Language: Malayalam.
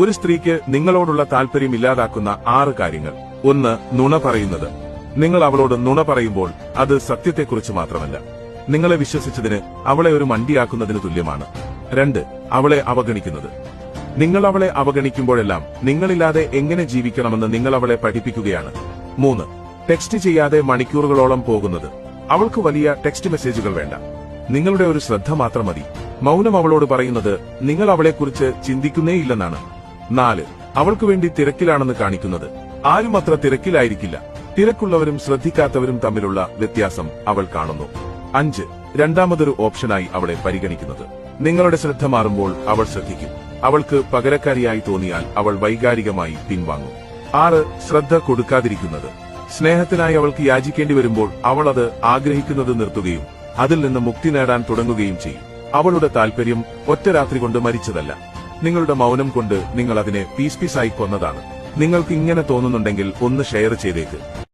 ഒരു സ്ത്രീക്ക് നിങ്ങളോടുള്ള താല്പര്യം ഇല്ലാതാക്കുന്ന ആറ് കാര്യങ്ങൾ. ഒന്ന് നുണ പറയുന്നത്. നിങ്ങൾ അവളോട് നുണ പറയുമ്പോൾ അത് സത്യത്തെക്കുറിച്ച് മാത്രമല്ല. നിങ്ങളെ വിശ്വസിച്ചതിന് അവളെ ഒരു മണ്ടിയാക്കുന്നതിന് തുല്യമാണ്. രണ്ട് അവളെ അവഗണിക്കുന്നത്. നിങ്ങൾ അവളെ അവഗണിക്കുമ്പോഴെല്ലാം നിങ്ങളില്ലാതെ എങ്ങനെ ജീവിക്കണമെന്ന് നിങ്ങൾ അവളെ പഠിപ്പിക്കുകയാണ്. മൂന്ന് ടെക്സ്റ്റ് ചെയ്യാതെ മണിക്കൂറുകളോളം പോകുന്നത്. അവൾക്ക് വലിയ ടെക്സ്റ്റ് മെസ്സേജുകൾ വേണ്ട. നിങ്ങളുടെ ഒരു ശ്രദ്ധ മാത്രം മതി. മൗനം അവളോട് പറയുന്നത് നിങ്ങൾ അവളെക്കുറിച്ച് ചിന്തിക്കുന്നേയില്ലെന്നാണ്. നാല്. അവൾക്കു വേണ്ടി തിരക്കിലാണെന്ന് കാണിക്കുന്നത്. ആരും അത്ര തിരക്കിലായിരിക്കില്ല. തിരക്കുള്ളവരും ശ്രദ്ധിക്കാത്തവരും തമ്മിലുള്ള വ്യത്യാസം അവൾ കാണുന്നു. അഞ്ച്. രണ്ടാമതൊരു ഓപ്ഷനായി അവളെ പരിഗണിക്കുന്നത്. നിങ്ങളുടെ ശ്രദ്ധ മാറുമ്പോൾ അവൾ ശ്രദ്ധിക്കും. അവൾക്ക് പകരക്കാരിയായി തോന്നിയാൽ അവൾ വൈകാരികമായി പിൻവാങ്ങും. ആറ്. ശ്രദ്ധ കൊടുക്കാതിരിക്കുന്നത്. സ്നേഹത്തിനായി അവൾക്ക് യാചിക്കേണ്ടി വരുമ്പോൾ അവൾ അത് ആഗ്രഹിക്കുന്നത് നിർത്തുകയും അതിൽ നിന്ന് മുക്തി നേടാൻ തുടങ്ങുകയും ചെയ്യും. അവളുടെ താൽപര്യം ഒറ്റ രാത്രി കൊണ്ട് മരിച്ചതല്ല. നിങ്ങളുടെ മൗനം കൊണ്ട് നിങ്ങൾ അതിനെ പീസ് പീസായി കൊന്നതാണ്. നിങ്ങൾക്ക് ഇങ്ങനെ തോന്നുന്നുണ്ടെങ്കിൽ ഒന്ന് ഷെയർ ചെയ്തേക്ക്.